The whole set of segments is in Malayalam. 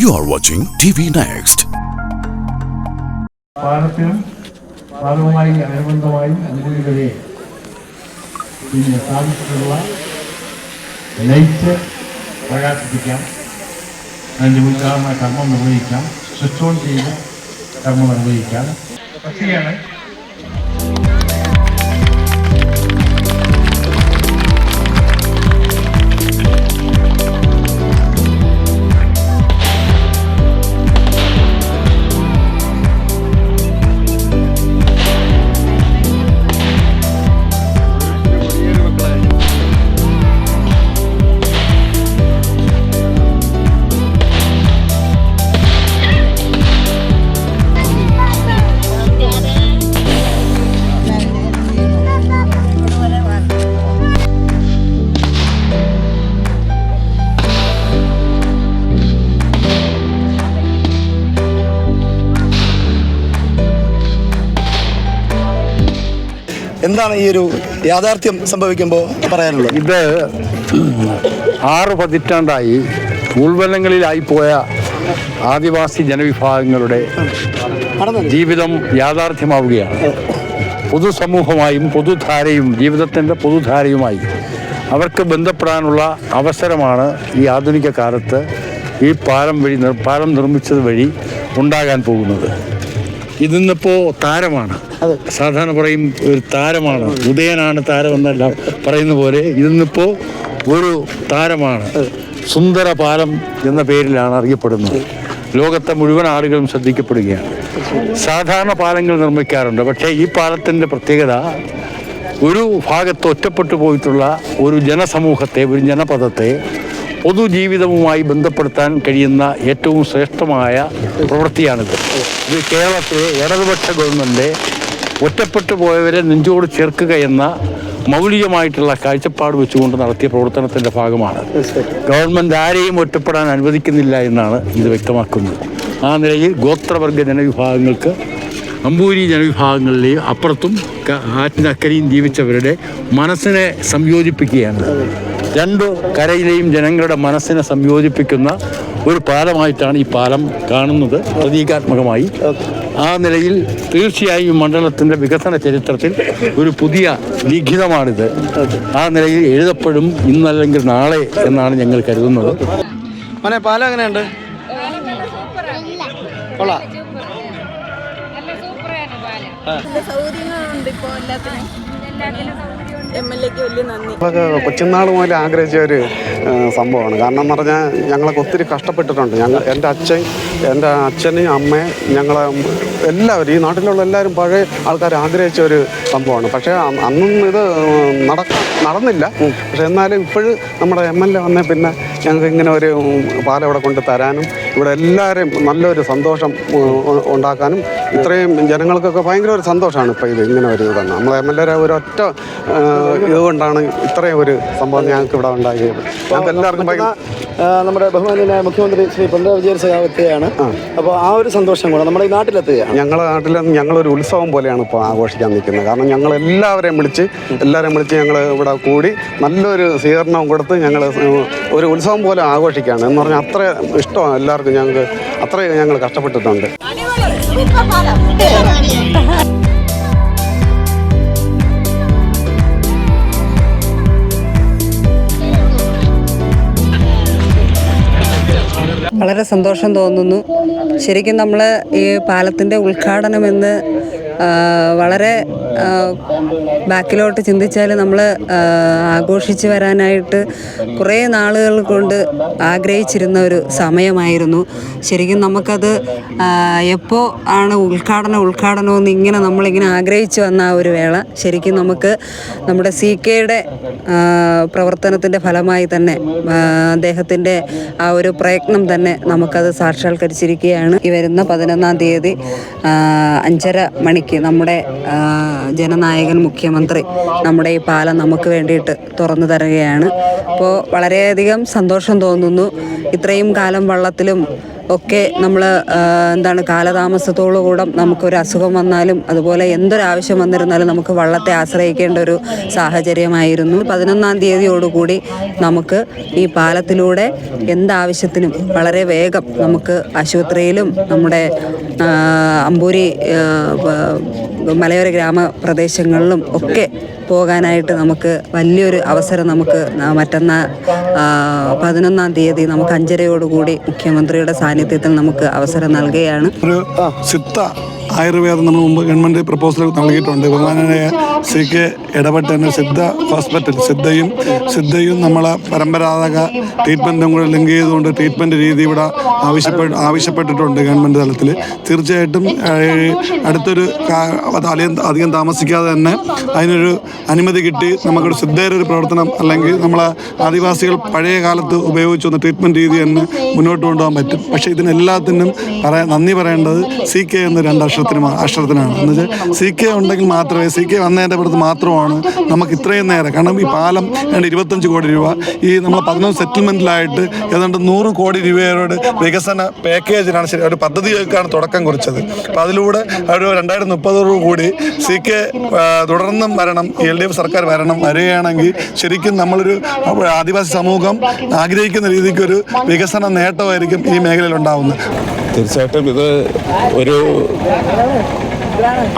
You are watching TV Next. പാലത്തിനും പാലവുമായി അനുബന്ധമായും അതിനുകളിലെ പിന്നെ സ്ഥാപിച്ചിട്ടുള്ള ലൈറ്റ് പ്രകാശിപ്പിക്കാം. അതിന്റെ ഉദ്ഘാടന കർമ്മം നിർവഹിക്കാം. സ്വിച്ച് ഓൺ ചെയ്ത് കർമ്മം നിർവഹിക്കാം. പക്ഷിയാണ് എന്താണ് ഈ ഒരു യാഥാർത്ഥ്യം സംഭവിക്കുമ്പോൾ പറയാനുള്ളത്? ഇത് ആറ് പതിറ്റാണ്ടായി ഉൾവലങ്ങളിലായി പോയ ആദിവാസി ജനവിഭാഗങ്ങളുടെ ജീവിതം യാഥാർത്ഥ്യമാവുകയാണ്. പൊതുസമൂഹമായും പൊതുധാരയും ജീവിതത്തിന്റെ പൊതുധാരയുമായി അവർക്ക് ബന്ധപ്പെടാനുള്ള അവസരമാണ് ഈ ആധുനിക കാലത്ത് ഈ പാലം വഴി പാലം നിർമ്മിച്ചത് വഴി ഉണ്ടാകാൻ പോകുന്നത്. ഇതിന്നിപ്പോൾ താരമാണ്. സാധാരണ പറയും ഒരു താരമാണ്. ഉദയനാണ് താരം എന്നല്ല പറയുന്ന പോലെ ഇതിന്നിപ്പോ ഒരു താരമാണ്. സുന്ദര പാലം എന്ന പേരിലാണ് അറിയപ്പെടുന്നത്. ലോകത്തെ മുഴുവൻ ആളുകളും ശ്രദ്ധിക്കപ്പെടുകയാണ്. സാധാരണ പാലങ്ങൾ നിർമ്മിക്കാറുണ്ട്. പക്ഷേ ഈ പാലത്തിന്റെ പ്രത്യേകത ഒരു ഭാഗത്ത് ഒറ്റപ്പെട്ടു പോയിട്ടുള്ള ഒരു ജനസമൂഹത്തെ ഒരു ജനപദത്തെ പൊതുജീവിതവുമായി ബന്ധപ്പെടുത്താൻ കഴിയുന്ന ഏറ്റവും ശ്രേഷ്ഠമായ പ്രവൃത്തിയാണിത്. ഇത് കേരളത്തിലെ ഇടതുപക്ഷ ഗവൺമെന്റ് ഒറ്റപ്പെട്ടു പോയവരെ നെഞ്ചോട് ചേർക്കുക എന്ന മൗലികമായിട്ടുള്ള കാഴ്ചപ്പാട് വെച്ചുകൊണ്ട് നടത്തിയ പ്രവർത്തനത്തിന്റെ ഭാഗമാണ്. ഗവൺമെന്റ് ആരെയും ഒറ്റപ്പെടാൻ അനുവദിക്കുന്നില്ല എന്നാണ് ഇത് വ്യക്തമാക്കുന്നത്. ആ നിലയിൽ ഗോത്രവർഗ ജനവിഭാഗങ്ങൾക്ക് അമ്പൂരി ജനവിഭാഗങ്ങളിലെയും അപ്പുറത്തും ആറ്റിനക്കരയും ജീവിച്ചവരുടെ മനസ്സിനെ സംയോജിപ്പിക്കുകയാണ്. രണ്ട് കരയിലെയും ജനങ്ങളുടെ മനസ്സിനെ സംയോജിപ്പിക്കുന്ന ഒരു പാലമായിട്ടാണ് ഈ പാലം കാണുന്നത് പ്രതീകാത്മകമായി. ആ നിലയിൽ തീർച്ചയായും ഈ മണ്ഡലത്തിന്റെ വികസന ചരിത്രത്തിൽ ഒരു പുതിയ ലിഖിതമാണിത്. ആ നിലയിൽ എഴുതപ്പെടും ഇന്നല്ലെങ്കിൽ നാളെ എന്നാണ് ഞങ്ങൾ കരുതുന്നത്. മോനെ പാലം എങ്ങനെയുണ്ട്? കൊള്ളാം. സൗകര്യങ്ങളുണ്ട് ഇപ്പോൾ എല്ലാത്തിനും. ഞങ്ങളൊക്കെ കൊച്ചുനാൾ മുതൽ ആഗ്രഹിച്ച ഒരു സംഭവമാണ്. കാരണം എന്ന് പറഞ്ഞാൽ ഞങ്ങളൊക്കെ ഒത്തിരി കഷ്ടപ്പെട്ടിട്ടുണ്ട്. ഞങ്ങൾ എന്റെ അച്ഛൻ എന്റെ അച്ഛനും അമ്മയും ഞങ്ങളെ എല്ലാവരും ഈ നാട്ടിലുള്ള എല്ലാവരും പഴയ ആൾക്കാർ ആഗ്രഹിച്ച ഒരു സംഭവമാണ്. പക്ഷേ അന്നും ഇത് നട നടന്നില്ല. പക്ഷെ എന്നാലും ഇപ്പോഴും നമ്മുടെ എം എൽ എ വന്നേ പിന്നെ ഞങ്ങൾക്ക് ഇങ്ങനെ ഒരു പാലം ഇവിടെ കൊണ്ട് തരാനും ഇവിടെ എല്ലാവരെയും നല്ലൊരു സന്തോഷം ഉണ്ടാക്കാനും ഇത്രയും ജനങ്ങൾക്കൊക്കെ ഭയങ്കര ഒരു സന്തോഷമാണ് ഇപ്പോൾ ഇത് ഇങ്ങനെ വരുന്നത് ഇതാണ് നമ്മളെ എം എൽ എ ഒരൊറ്റ ഇതുകൊണ്ടാണ് ഇത്രയും ഒരു സംഭവം ഞങ്ങൾക്ക് ഇവിടെ ഉണ്ടാക്കിയത്. ഞങ്ങൾക്ക് എല്ലാവർക്കും നമ്മുടെ ബഹുമാനായ മുഖ്യമന്ത്രി ശ്രീ പിണറായി വിജയൻ സഖാവ് അപ്പോൾ ആ. ഒരു സന്തോഷം കൂടെ നമ്മുടെ ഈ നാട്ടിലെത്തുകയാണ്. ഞങ്ങളുടെ നാട്ടിൽ ഞങ്ങളൊരു ഉത്സവം പോലെയാണ് ഇപ്പോൾ ആഘോഷിക്കാൻ നിൽക്കുന്നത്. കാരണം ഞങ്ങൾ എല്ലാവരെയും വിളിച്ച് എല്ലാവരെയും വിളിച്ച് ഞങ്ങൾ ഇവിടെ കൂടി നല്ലൊരു സ്വീകരണവും കൊടുത്ത് ഞങ്ങൾ ഒരു ഉത്സവം പോലെ ആഘോഷിക്കുകയാണ് എന്ന് പറഞ്ഞാൽ അത്ര ഇഷ്ടമാണ് എല്ലാവർക്കും. ഞങ്ങൾക്ക് അത്രയും ഞങ്ങൾ കഷ്ടപ്പെട്ടിട്ടുണ്ട്. വളരെ സന്തോഷം തോന്നുന്നു. ശരിക്കും നമ്മൾ ഈ പാലത്തിന്റെ ഉദ്ഘാടനമെന്ന് ആ, വളരെ ബാക്കിലോട്ട് ചിന്തിച്ചാൽ നമ്മൾ ആഘോഷിച്ച് വരാനായിട്ട് കുറേ നാളുകൾ കൊണ്ട് ആഗ്രഹിച്ചിരുന്ന ഒരു സമയമായിരുന്നു. ശരിക്കും നമുക്കത് എപ്പോൾ ആണ് ഉദ്ഘാടനം ഉദ്ഘാടനമെന്ന് ഇങ്ങനെ നമ്മളിങ്ങനെ ആഗ്രഹിച്ചു വന്ന ആ ഒരു വേള ശരിക്കും നമുക്ക് നമ്മുടെ സി കെയുടെ പ്രവർത്തനത്തിന്റെ ഫലമായി തന്നെ അദ്ദേഹത്തിന്റെ ആ ഒരു പ്രയത്നം തന്നെ നമുക്കത് സാക്ഷാത്കരിച്ചിരിക്കുകയാണ്. ഈ വരുന്ന പതിനൊന്നാം തീയതി അഞ്ചര മണിക്ക് നമ്മുടെ ജനനായകൻ മുഖ്യമന്ത്രി നമ്മുടെ ഈ പാലം നമുക്ക് വേണ്ടിയിട്ട് തുറന്നു തരികയാണ്. അപ്പോൾ വളരെയധികം സന്തോഷം തോന്നുന്നു. ഇത്രയും കാലം വള്ളത്തിലും ഒക്കെ നമ്മൾ എന്താണ് കാലതാമസത്തോടു കൂടെ നമുക്കൊരു അസുഖം വന്നാലും അതുപോലെ എന്തൊരാവശ്യം വന്നിരുന്നാലും നമുക്ക് വള്ളത്തെ ആശ്രയിക്കേണ്ട ഒരു സാഹചര്യമായിരുന്നു. പതിനൊന്നാം തീയതിയോടുകൂടി നമുക്ക് ഈ പാലത്തിലൂടെ എന്താവശ്യത്തിനും വളരെ വേഗം നമുക്ക് ആശുപത്രിയിലും നമ്മുടെ അമ്പൂരി മലയോര ഗ്രാമപ്രദേശങ്ങളിലും ഒക്കെ പോകാനായിട്ട് നമുക്ക് വലിയൊരു അവസരം നമുക്ക് മറ്റന്നാ പതിനൊന്നാം തീയതി നമുക്ക് അഞ്ചരയോടുകൂടി മുഖ്യമന്ത്രിയുടെ സാന്നിധ്യത്തിൽ നമുക്ക് അവസരം നൽകുകയാണ്. ആയുർവേദം നമ്മൾ മുമ്പ് ഗവൺമെന്റ് പ്രപ്പോസൽ നൽകിയിട്ടുണ്ട്. ബഹുമാനായ സി കെ ഇടപെട്ട് തന്നെ സിദ്ധ ഹോസ്പിറ്റൽ സിദ്ധയും സിദ്ധയും നമ്മളെ പരമ്പരാഗത ട്രീറ്റ്മെന്റും കൂടെ ലിങ്ക് ചെയ്തുകൊണ്ട് ട്രീറ്റ്മെന്റ് രീതി ഇവിടെ ആവശ്യപ്പെട്ട് ആവശ്യപ്പെട്ടിട്ടുണ്ട് ഗവൺമെന്റ് തലത്തിൽ തീർച്ചയായിട്ടും അടുത്തൊരു അധികം അധികം താമസിക്കാതെ തന്നെ അതിനൊരു അനുമതി കിട്ടി. നമുക്കൊരു സിദ്ധയുടെ ഒരു പ്രവർത്തനം അല്ലെങ്കിൽ നമ്മളെ ആദിവാസികൾ പഴയ കാലത്ത് ഉപയോഗിച്ചു വന്ന ട്രീറ്റ്മെന്റ് രീതി തന്നെ മുന്നോട്ട് കൊണ്ടുപോകാൻ പറ്റും. പക്ഷേ ഇതിനെല്ലാത്തിനും പറയാൻ നന്ദി പറയേണ്ടത് സി കെ എന്ന രണ്ട് അക്ഷരത്തിന് അക്ഷരത്തിനാണ് എന്ന് വെച്ചാൽ സി കെ ഉണ്ടെങ്കിൽ മാത്രമേ സി കെ വന്നതിന്റെ പുറത്ത് മാത്രമാണ് നമുക്ക് ഇത്രയും നേരം. കാരണം ഈ പാലം ഏതാണ്ട് ഇരുപത്തഞ്ച് കോടി രൂപ. ഈ നമ്മൾ പതിനൊന്ന് സെറ്റിൽമെന്റിലായിട്ട് ഏതാണ്ട് നൂറ് കോടി രൂപയുടെ വികസന പാക്കേജിനാണ് ശരി ഒരു പദ്ധതികൾക്കാണ് തുടക്കം കുറിച്ചത്. അപ്പോൾ അതിലൂടെ ഒരു രണ്ടായിരത്തി രൂപ കൂടി സി കെ തുടർന്നും വരണം എൽ ഡി എഫ് സർക്കാർ വരണം വരികയാണെങ്കിൽ ശരിക്കും നമ്മളൊരു ആദിവാസി സമൂഹം ആഗ്രഹിക്കുന്ന രീതിക്ക് ഒരു വികസന നേട്ടമായിരിക്കും ഈ മേഖലയിൽ ഉണ്ടാവുന്നത്. തീർച്ചയായിട്ടും ഇത് ഒരു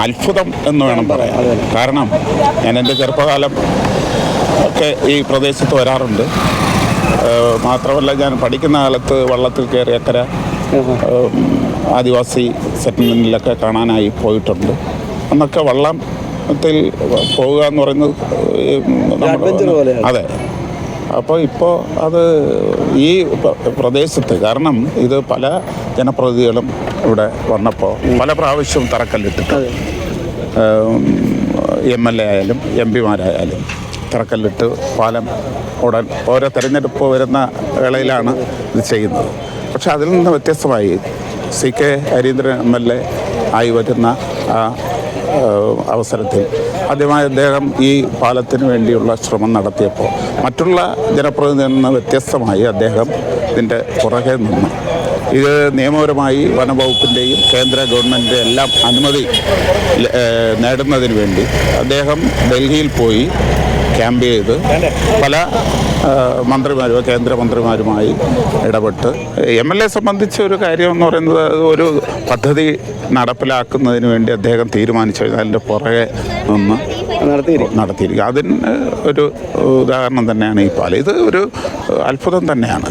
അത്ഭുതം എന്ന് വേണം പറയാം കാരണം ഞാൻ എന്റെ ചെറുപ്പകാലം ഒക്കെ ഈ പ്രദേശത്ത് വരാറുണ്ട്. മാത്രമല്ല ഞാൻ പഠിക്കുന്ന കാലത്ത് വള്ളത്തിൽ കയറി അക്കര ആദിവാസി സെറ്റിൽമെന്റിലൊക്കെ കാണാനായി പോയിട്ടുണ്ട്. അന്നൊക്കെ വള്ളത്തിൽ പോവുക എന്ന് പറയുന്നത്. അതെ. അപ്പോൾ ഇപ്പോൾ അത് ഈ പ്ര- പ്രദേശത്ത് കാരണം ഇത് പല ജനപ്രതിനിധികളും ഇവിടെ വന്നപ്പോൾ പല പ്രാവശ്യവും തറക്കല്ലിട്ടിട്ട്. എം എൽ എ ആയാലും എം പിമാരായാലും തറക്കല്ലിട്ട് പാലം ഉടൻ ഓരോ തെരഞ്ഞെടുപ്പ് വരുന്ന വേളയിലാണ് ഇത് ചെയ്യുന്നത്. പക്ഷേ അതിൽ നിന്ന് വ്യത്യസ്തമായി C K Harindran M L A ആയി വരുന്ന ആ അവസരത്തിൽ ആദ്യമായി അദ്ദേഹം ഈ പാലത്തിന് വേണ്ടിയുള്ള ശ്രമം നടത്തിയപ്പോൾ മറ്റുള്ള ജനപ്രതിനിധികളിൽ നിന്ന് വ്യത്യസ്തമായി അദ്ദേഹം ഇതിന്റെ പുറകെ നിന്നു ഇത് നിയമപരമായി വനവകുപ്പിന്റെയും കേന്ദ്ര ഗവൺമെന്റിന്റെ എല്ലാം അനുമതി നേടുന്നതിന് വേണ്ടി അദ്ദേഹം ഡൽഹിയിൽ പോയി ക്യാമ്പ് ചെയ്ത് പല മന്ത്രിമാരും കേന്ദ്രമന്ത്രിമാരുമായി ഇടപെട്ട്. എം എൽ എ സംബന്ധിച്ച ഒരു കാര്യം എന്ന് പറയുന്നത് ഒരു പദ്ധതി നടപ്പിലാക്കുന്നതിന് വേണ്ടി അദ്ദേഹം തീരുമാനിച്ചു. കഴിഞ്ഞാൽ അതിന്റെ പുറകെ നിന്ന് നടത്തിയിരിക്കും. നടത്തിയിരിക്കുക അതിന് ഒരു ഉദാഹരണം തന്നെയാണ് ഈ പാല. ഇത് ഒരു അത്ഭുതം തന്നെയാണ്.